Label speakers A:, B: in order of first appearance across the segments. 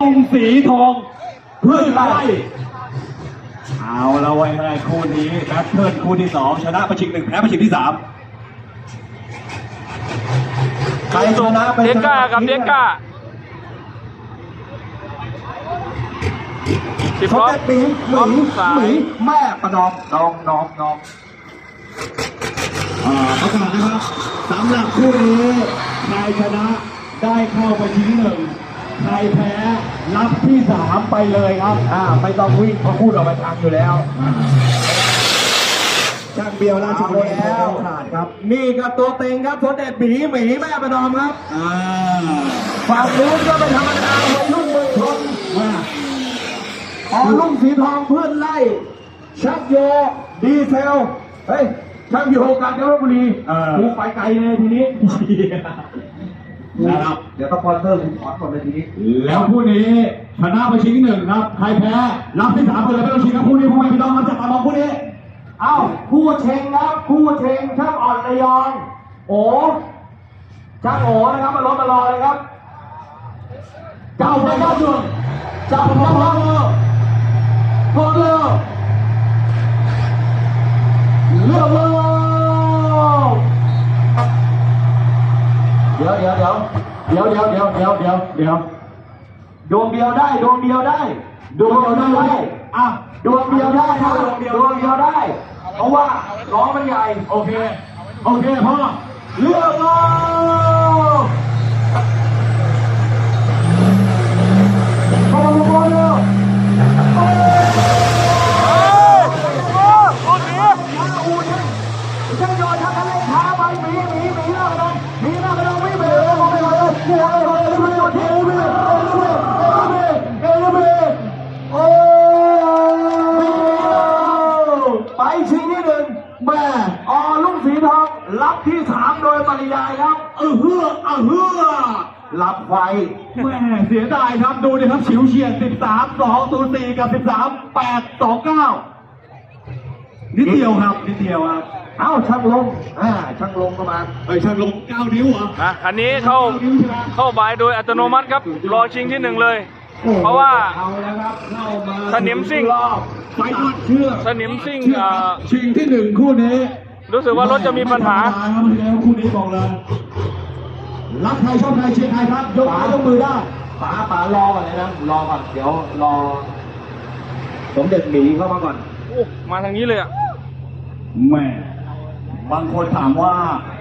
A: งสีทองเพื่อนไล่เอาละไว้ไงคู่นี้แบทเทิลคู่ที่สองชนะประชิงหนึ่งแพ้ประชิงที่สามใครชนะไป
B: เดก้ากับเดก้าสิบ
C: เขา
B: ล้อ
C: เป็นหมีห
B: ล้อ
C: มี
B: มสา
C: ห
B: ย
C: มีแม่ประนอมน้องน้องน้อง
A: อ่าประกาศนะครับสำหรับคู่นี้ใครชนะได้เข้าไปชิงที่หนึ่ง ใครแพ้รับที่สามไปเลยครับ
C: อ่า ไม่ต้องวิ่งเพราะพูดออกมาทางอยู่แล้ว
A: ช่างเบียวราช
C: เอา
A: บุรี
C: แล้ว
A: ขาดครับ
C: นี่ก็ตัวเต็งครับทดเด็ดหมีหมีแม่ประนอมครับ
A: อ่า
C: ฝั่งนู้นก็เป็นธรรมดาวัยรุ่นเมืองชน
A: ว่า
C: ออลุ่มสีทองเพื่อนไล่ ชักโย ดีเซล เฮ้ยชักโยกาญจนบุรี
A: เออ
C: กูไปไกลเลยทีนี้
A: นะครับ
C: เดี๋ยวต้องคอนเสิร์ตกูถอนก่อนเลยทีนี้
A: แล้วคู่นี้ชนะไปชิงที่หนึ่งครับ ใครแพ้รับที่สามไปเลยไม่ต้องชิงครับคู่นี้พวกไม่พี่ต้องมาจับตามองคู่นี้
C: เอ้าคู่เชงครับคู่เชงช่างอ่อนระยองโอ้ช่างโอนะครับมารถมารอเลยครับ
A: เจ้าไปเจ้าช่วง
C: จับพร้อมเลยพร้อมเลยเลือกเลย เดี๋ยวเดี๋ยวเดี๋ยวเดี๋ยวเดี๋ยวเดี๋ยวเดี๋ยวเดี๋ยวเดี๋ยวดวงเดียวได้ดวงเดียวได้ดวงเดียวได้
A: อะ
C: ดวงเดียวได้ครับดวงเดียวได้ เพราะว่าร้องมันใหญ่
A: โอเคโอเคพ่อ
C: เลือกเลยเข้ามาบอลเร็วช่างยอดช่างทะเลท้าไปหมี ไปชิงที่หนึ่งแม่อลุงสีทองรับที่สามโดยปริยายครับ
A: เออเฮือเออเฮือ
C: รับไฟ
A: แม่เสียดายครับดูดิครับฉิวเฉียด 13 2 0 4 กับ 13 8 2 9 นิดเดียวครับ นิดเดียวครับ
C: เอ้าช่างลงอ่าช่างลงก็มา
A: เอ้ยช่างลง9นิ้วเหรอ
B: นะคันนี้เข้า
A: 9นิ้วใช่ไหม
B: เข้าบายโดยอัตโนมัติครับ รอชิงที่หนึ่งเลย เพราะว่า
A: เอาแล้วครับเข้ามา
B: สนิมซิ่ง
A: รอบไฟนอลเชื่อก
B: สนิมซิ่ง
A: เชื่อก
B: อ่า
A: ชิงที่หนึ่งคู่นี้
B: รู้สึกว่ารถจะมีปัญหา
A: ไม่ธรรมดครับแล้วคู่นี้บอกเลยรักใครชอบใครเชียร์ใครครับยกขายกมือได้
C: ป๋าป๋ารอก่อนเลยนะรอก่อนเดี๋ยวรอสมเด็จหมีเข้ามาก่อน
B: โอ้มาทางนี้เลยอะ
A: แม่ บางคนถามว่า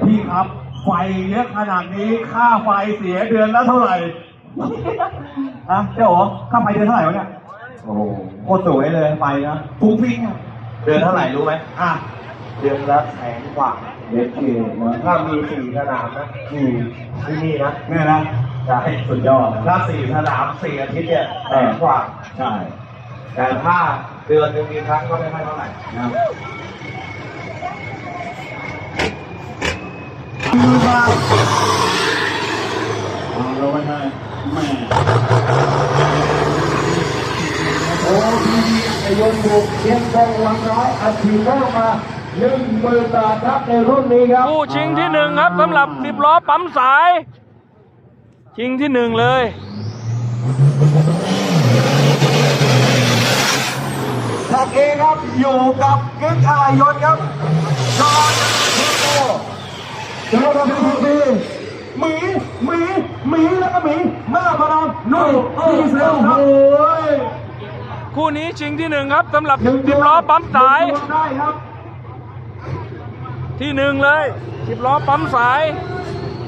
A: พี่ครับ ไฟเยอะขนาดนี้ค่าไฟเสียเดือนละเท่าไหร่อะเจ้าโอ๋ค่าไฟเดือนเท่าไหร่วะเนี่ย
C: โอ้โห
A: โคตรสวยเลยไฟนะฟุ้งฟิ้งอะ
C: เดือนเท่าไหร่รู้ไหม
A: อะ
C: เดือนละแสนกว่าเดือนเกนะถ้ามีสี่สนามนะอืมที่นี่นะ
A: เนี่ยนะ
C: ใช่
A: สุดยอดนะ
C: ถ้าสี่สนามสี่อาทิตย์เนี่ยแสนกว่า
A: ใช่
C: แต่ถ้าเดือนหนึ่งมีครั้งก็ไม่ค่อยเท่าไหร่
A: นะ มือบางเอาเราไม่ใช่แม่
C: โอ้ทีวีไอยนบุกเชียงกงวังน้อยอัดฉีดเข้ามาหนึ่งหมื่นบาทครับในรุ่นนี้ครับ
B: ผู้ชิงที่หนึ่งครับสำหรับสิบล้อปั๊มสาย ชิงที่หนึ่งเลย
C: แท็กเอครับอยู่กับกิ๊กอะไรยนต์ครับ จอห์นทิโก้เจ้าหน้าที่ดีหมีหมีหมีแล้วก็หมีแม่พนังนุ่ยดีเซลครับโอ้ย
B: คู่นี้ชิงที่หนึ่งครับสำหรับสิบล้อปั๊มสาย
C: หนึ่งดวงได้ครับ
B: ที่หนึ่งเลยสิบล้อปั๊มสาย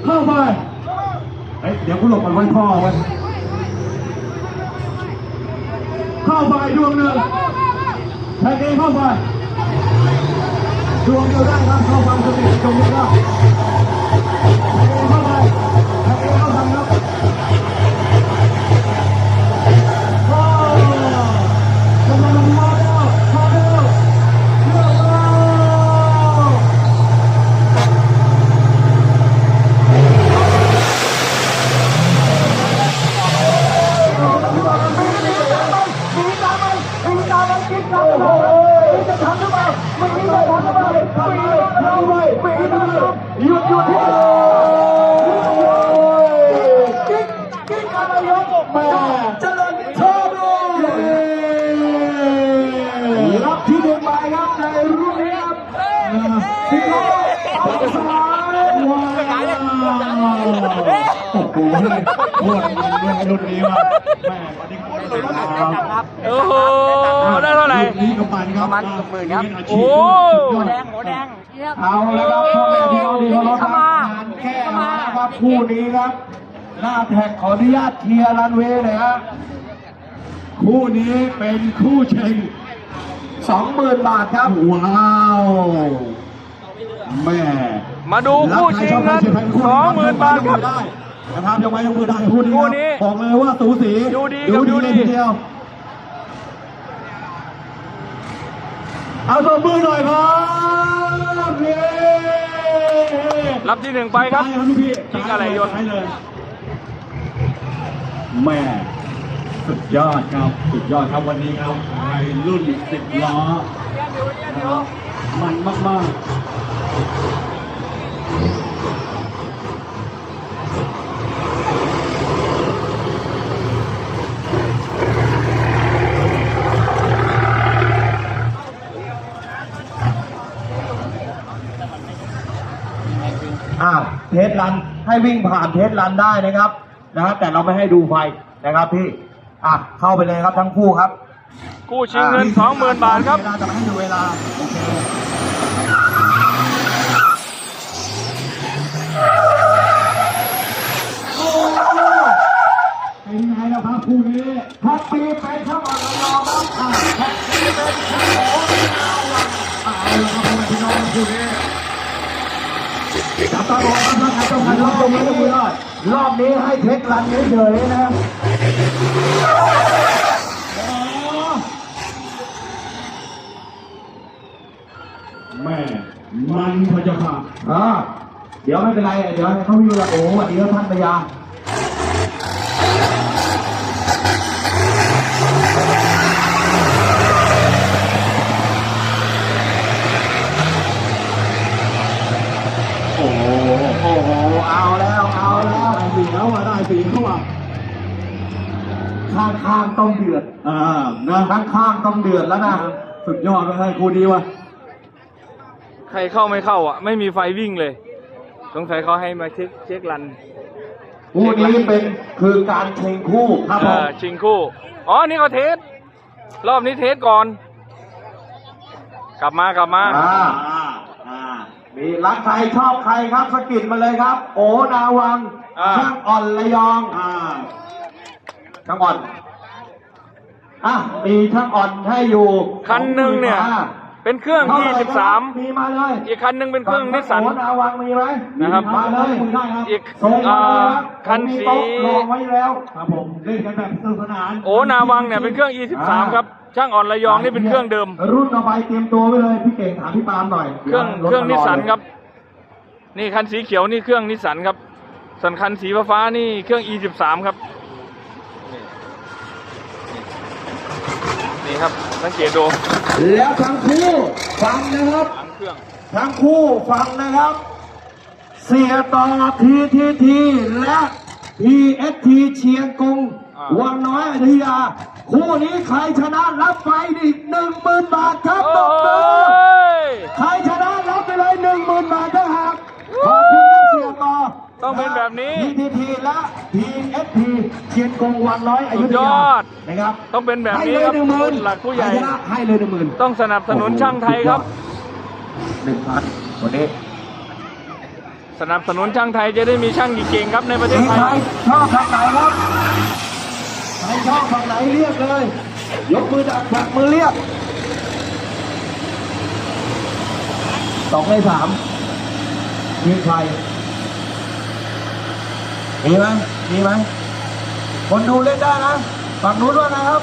A: เข้าไปเอ้ยเดี๋ยวกูหลบมันไว้พ่อไว้เข้าไปดวงหนึ่งแท็กเองเข้าไป ดวงเดียวได้บ้างเข้าความสำเร็จจ
C: งยกย่ รู้ครับสิงโอายว้าว
A: โอ้โหปวดเลยรุ่นนี้ว่แม่วันนี้ปวเลยครับ
B: โอ้โหได้เท่าไหร่
A: นี่กับมันครับ
D: มันหมื่นครับ
B: โอ้
A: โห
D: แดงโหแดงเอา
C: แล้วครับพ่อแม่พี่น้องที่เคารพรับงานแก้ครับคู่นี้ครับหน้าแท็กขออนุญาตเคลียรันเวย์หยฮะ
A: คู่นี้เป็นคู่เชิง
C: สองหมื่นบาทครับ
A: ว้าวแม่
B: มาดูคู่ชิงกันสองหมื่นบาทครับ
A: ได้นะครับยกไม้ยกมือได้คู่นี้
B: คู่นี้
A: บอกเลยว่าสูสี
B: ดูดีครับดูดี
A: เลยทีเดียวเอาตัวมือหน่อยครับเย้
B: รับที่หนึ่งไปครับ
A: ได้ครับลูกพี่
B: ยิงอะไรโยน
A: ให้เลยแม่ สุดยอดครับ สุดยอดครับวันนี้ครับไอรุ่นสิบล้อนะครับมันมากๆ
C: อ่าเทสรันให้วิ่งผ่านเทสรันได้นะครับนะครับแต่เราไม่ให้ดูไฟนะครับพี่ อะเข้าไปเลยครับทั้งคู่ครับ
B: คู่ชิงเงินสองหมื่นบาทครับ
A: เวลาจะมาให้ดูเวลาโอเคโอ้เป็นไงล่ะครับคู่นี้
C: แท็กปีเป็นข้าวอ่อนระยองครับอ่าแท็กปีเป็นข้าวโอ๊ตเอาละ
A: เอาละครับพ่อแม่พี่น้องคู่นี้
C: จับตาบอลครับท่านผู้ชมครับรอบนี้รอบนี้ให้เทครันเฉยๆนะ
A: แม่มันพระเจ้าค่ะ
C: อ่าเดี๋ยวไม่เป็นไร เดี๋ยวให้เขาอยู่ละโอ้สวัสดีครับท่านพญา
A: โอ้โห
C: โอ้โหเอาแล้วเอาแล้ว
A: ได้สีแล้วอะได้ สีเขาอะ
C: ข้างข้างๆต้องเดือด
A: อ่านะ
C: ข้างข้างๆต้องเดือดแล้วนะ
A: สุดยอดเลยให้คู่นี้ว่ะ
B: ใครเข้าไม่เข้าอะ ไม่มีไฟวิ่งเลย สงสัยเขาให้มาเช็คเช็ครัน
C: คู่นี้เป็นคือการเชิงคู่ครับผ
B: เอ
C: ม
B: อชิงคู่ อ๋อ นี่เขาเทส รอบนี้เทสก่อน กลับมากลับมา
C: อ่า
A: อ่าอ่า
C: มีรักใครชอบใครครับสะกิดมาเลยครับ โอนาวัง
B: อ่า
C: ช่างอ่อนระยอง
A: อ่า
C: ช่างอ่อนอะมีช่างอ่อนให้อยู่
B: คันหนึ่งเนี่ย
C: อ่า
B: เป็นเครื่อง
C: เท่าไหร่ครับ
B: 23
C: มีมาเลย
B: อีกคันหนึ่งเป็นเครื่องนิสสัน
C: โอนาวังมีไหม
B: นะครับ
C: มาเลย
A: ได้ครับ
B: อีก
C: ส่งมาเลย
B: อ่า
C: ครับ
B: คัน
C: ผมมี
B: สี
C: โต๊ะรองไว้แล้ว
A: ครับผมเล่นกันแบบสนุกสนาน
B: โอนาวังเนี่ยเป็นเครื่อง E13 ครับช่างอ่อนระยองนี่เป็นเครื่องเดิม
C: รุ่นต่อไปเตรียมตัวไว้เลยพี่เก่งถามพี่ปาล์มหน่อย
B: เครื่อง
C: ดี๋ยว
B: เครื่องนิสสัน
C: ถ
B: ครับ นี่คันสีเขียวนี่เครื่องนิสสันครับ ส่วนคันสีฟ้าๆนี่เครื่อง E13 ครับ นี่ครับสังเกตดู
C: แล้วทั้งคู่ฟังนะครับ
B: ทั้งเครื่อง
C: ทั้งคู่ฟังนะครับ เสียต่อทีทีทีและทีเอสทีเชียงกง
B: อ่า
C: วังน้อยอยุธยา คู่นี้ใครชนะรับไปอีกหนึ่งหมื่นบาทครับต
B: โอ้
C: บมือ
B: ย
C: ใครชนะรับไปเลยหนึ่งหมื่นบาทถ้าหากขอบคุณครับเสียต่อ
B: ต้องเป็นแบบนี้
C: ทีทีทีและทีเอสทีเชียงกงวังน้อยอยุธ
B: สุดย
C: ยา
B: อด
C: นะครับ
B: ต้องเป็นแบบ
C: ให้
B: นี้
C: เลย
B: ครับ
C: หนึ่งหมื่น
B: หลักผู้ใหญ่
C: ครชนะให้เลยหนึ่งหมื่น
B: ต้องสนับสนุนช่างไทยครับ
C: หนึ่งพันวันนี้
B: สนับสนุนช่างไทยจะได้มีช่างเก่งๆครับในประเทศ
C: มี
B: ไท
C: ใคร
B: ย
C: ชอบทางไหนครับใครชอบทางไหนเรียกเลย ยกมือดักดักมือเรียกสองในสามมีใคร มีไหมมีไหมคนดูเล่นได้นะฝั่งนู้นด้วยนะครับ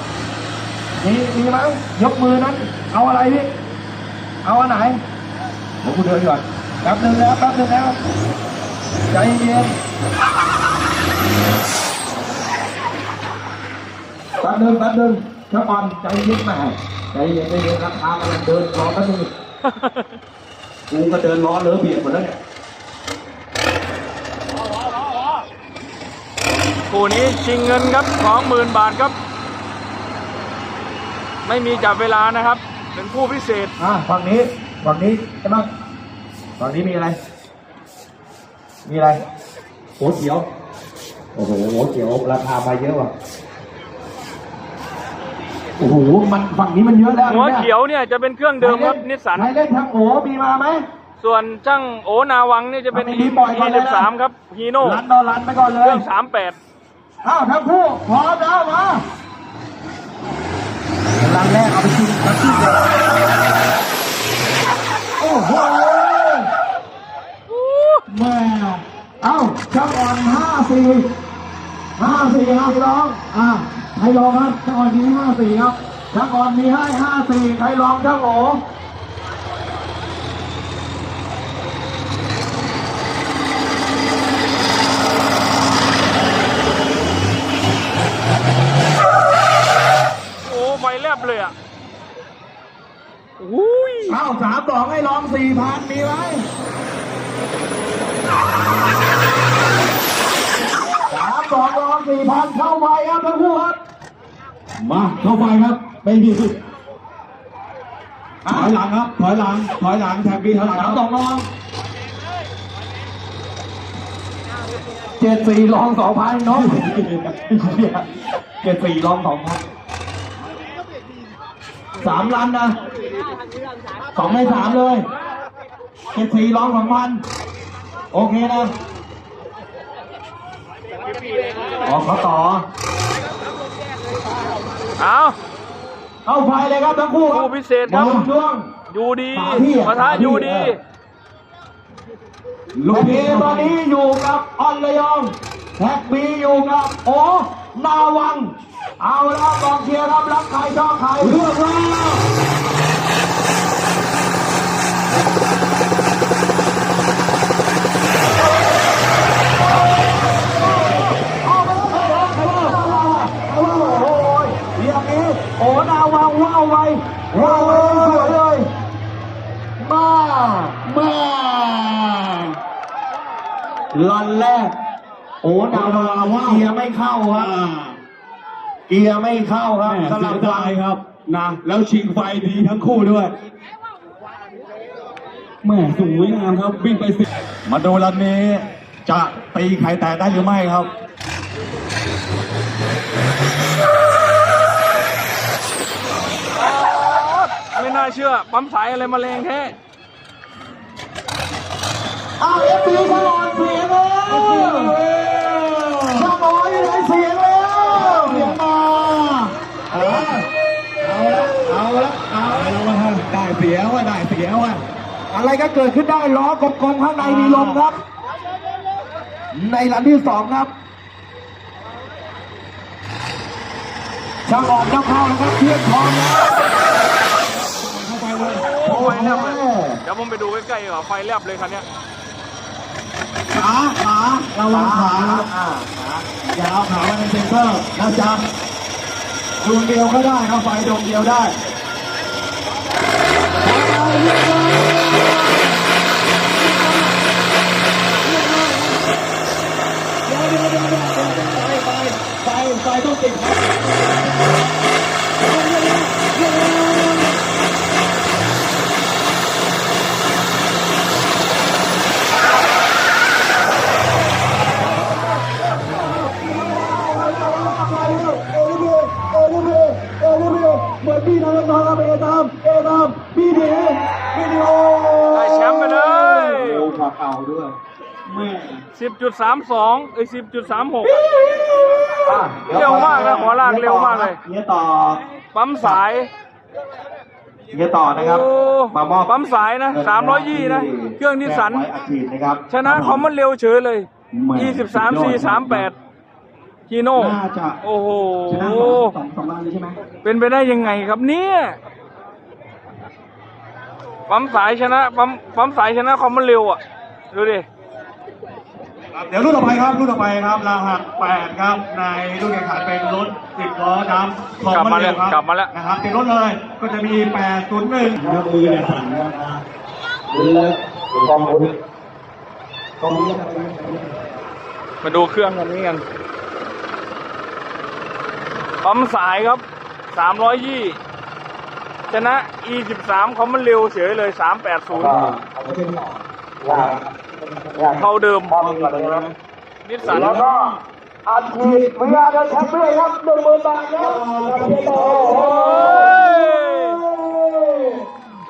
C: มีมีไหมยกมือนั้น เอาอะไรพี่เอาอันไหนเดี๋ยวกูเดินก่อนแป๊บหนึงแล้วแป๊บหนึงแล้วใจเย็นแป๊บหนึงแป๊บหนึงช่างอ่อนใจเย็นแหม่ใจเย็นใจเย็นราคากำลังเดินรอแป๊บหนึงกูก็เดินล้อเลอะเบียดหมดแล้วเนี่ย
B: คู่นี้ชิงเงินครับสองหมื่นบาทครับ ไม่มีจับเวลานะครับ เป็นผู้พิเศษ
C: อะฝั่งนี้ฝั่งนี้ใช่ไหมฝั่งนี้มีอะไร มีอะไรหัวเขียว โอ้โหหัวเขียวราคามาเยอะว่ะโอ้โหมันฝั่งนี้มันเยอะแล้ว
B: หัวเขียวเนี่ยจะเป็นเครื่องเดิมครับนิสสัน
C: ใครเล่นทางโอมีมาไหม
B: ส่วนช่างโอนาวังนี่จะเป็น
C: มันมีบ่อยมาแล้วนะ
B: 23ครับฮีโน่
C: รันนอนรันไปก่อนเล
B: เค
C: ย
B: รื่อง38
C: อ้าวทั้งคู่พร้อมแล้วมารันแรกเอาไปกินน้ำจิ้มเลยโอ้โหแม่เอ้าช่างอ่อนห้าสี่ห้าสี่ครับพี่น้องอ่าใครลองครับช่างอ่อนมีห้าสี่ครับช่างอ่อนมีให้ห้าสี่ใครลองช่างโอ
B: โอ้ไฟ แลบเลยอะอุ้ย
C: เอ้าสามสองให้ลองสี่พันมีไหมสามสองลองสี่พันเข้าไปครับทั้งคู่ครับ มาเข้าไปครับไม่มีสิ
A: ถอยหลังครับ ถอยหลัง ถอยหลังแท็กบี้ถอยหลัง
C: สา
A: ค
C: ม
A: รับ
C: สองลองเจ็ดสี่ลองสองพันเนาะเจ็ดสี่ลองสองพัน สามลันนะสองในสามเลยเจ็ดสี่ลองสองพันโอเคนะอ๋อเขาต่อ
B: เอา
C: เข้าไฟเลยครับทั้งคู่ครับ
B: คู่พิเศษครับ
C: มาช่วง
B: อยู่ดี
C: สามที่อะ
B: ปะทะ
C: สามที่
B: อยู่ดี
C: เออลูกพีตอนนี้อยู่กับออนระยองแท็กบีอยู่กับโอนาวัง เอาล้วกองเชียร์ครับรักใครชอบใครเลือกแล้วเอาไปแล้วเอาไปแล้วเอาไปแล้วโอ้โหเรียกนี้โอนาวังว้าวไวว้าวไวสวยเลย มามาลันแรก โอ้ดาวาว่าเกียร์ไม่เข้าครับเกี ยร์ไม่เข้าครับ
A: แม่
C: สลั
A: เสี
C: บ
A: ยดายครับนะแล้วชิงไฟดีทั้งคู่ด้วยแม่สวยงามครับวิ่งไปสิมาดูลันนี้ จะตีไข่แตกได้หรือไม่ครับ
B: ไม่น่าเชื่อ ปั๊มสายอะไรมาแรงแท้
C: อ้าวเอฟซีขลอนเสียงแล้วช่างน้อยอยู่ไหนเสียงแล้วเสียงมาเอาละเอาละเอาละเอาละ
A: เอาละฮะได้เสียว่าได้เสียว่า
C: อะไรก็เกิดขึ้นได้ล้อกลมๆข้างในมีลมครับ ในหลังที่สองครับช่างออกเจ้าเข้านะครับเทียนทองแล้ว
A: เข้าไปเลย
B: โอ้ไฟแลบเลยเดี๋ยวผมไปดูใกล้ๆดีกว่าไฟแลบเลยคันเนี้ย
A: ขาขาระวังขาครับ
C: อ่า
A: อย่าเอาขามาในเซ็นเซอร์นะจ๊ะดวงเดียวก็ได้ครับไฟดวงเดียวได้
C: ไฟไฟต้องติดครับ
A: โอ้ขอเก่าด้วยแม่
B: 10.32เอ้ย10.36
C: อะ
B: เร็วมากนะหัวลากเร็วมากเลย
C: เงี้ยต่อ
B: ปั๊มสาย
C: เงี้ยต่อนะครับ
B: โอ้
C: มามอบ
B: ปั๊มสายนะ320นะเครื่องนิสสัน
C: แจ้งไว้อัดฉีดนะครับ
B: ชนะคอมมันเร็วเฉยเลย
A: แม่
B: 23 4 38ฮีโน่
A: น่าจะ
B: โอ้โห
A: ชนะสองสองล้านเลยใช่ไหม
B: เป็นไปได้ยังไงครับเนี่ย ปั๊มสายชนะ ปั๊ม ปั๊มสายชนะคอมมันเร็วอะ ดูดิ
A: ครับเดี๋ยวรุ่นต่อไปครับรุ่นต่อไปครับรหัส8ครับในรุ่นแข่งขันเป็นรถ10ล้อดำของ
B: กลับมาแล้ว
A: เร็ครับ
B: กลับมาแล้ว
A: นะครับเป็นรถเลยก็จะมี 801ยกมือเนี่ยสั่นนะ
C: เลยกองบุญกองบุญ
B: มาดูเครื่องคันนี้กันปั๊มสายครับ 300ยี่ชนะ e 13คอมมันเร็วเฉยเลย
C: ก็
B: 380
C: เอาไปเป็นยากยาก
B: เท่าเดิม
C: มอบก่อนเลยนะ
B: นิสสัน
A: แล้วก็อัดฉีดวิญาณแชมป์ด้วยครับหนึ่งหมื่นบาทครับเจ๊โต
B: โอ้ย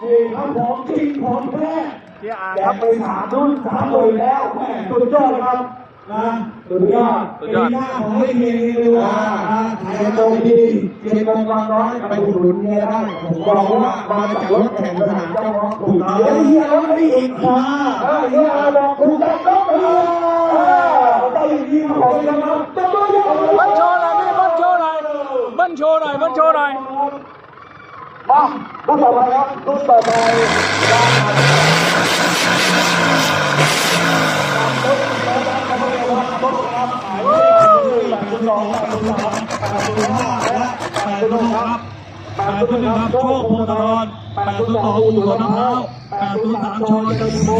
A: นี่ครับผมจริงผมแท้
B: เฮียอาร์
A: แก
B: ครับ
A: ไปสามรุ่นสามเลยแล้วแม่สุดยอดครับนะ สุดยอด
B: สุดยอด
A: ปีหน้าขอให้เฮงๆเลยว่าขายโตดีเจ็ดโมงกลางร้อยไปอุดหนุนเนี่ยได้ผมบอกว่ามาจากรถแข่งสนามเจ้าของถูกต้องเฮียรถไม่อีกค่ะเฮียบอกถูกต้องต้องเฮียได้ยินของนะครับต้องมาอย่าง
B: เบิ้ลโชว์หน่อยพี่เบิ้ลโชว์หน่อยเบิ้ลโชว์หน่อยเบิ้ลโชว์หน่อย
A: มารุ่นต่อไปครับรุ่นต่อไป คุณน้องคุณน้องคุณน้องคุณน้องครับแปดคุณน้องครับโชคโพธารแปดคุณสองอุ่นหัวมะพร้าวแปดคุณสามชอยกระดิ่งโม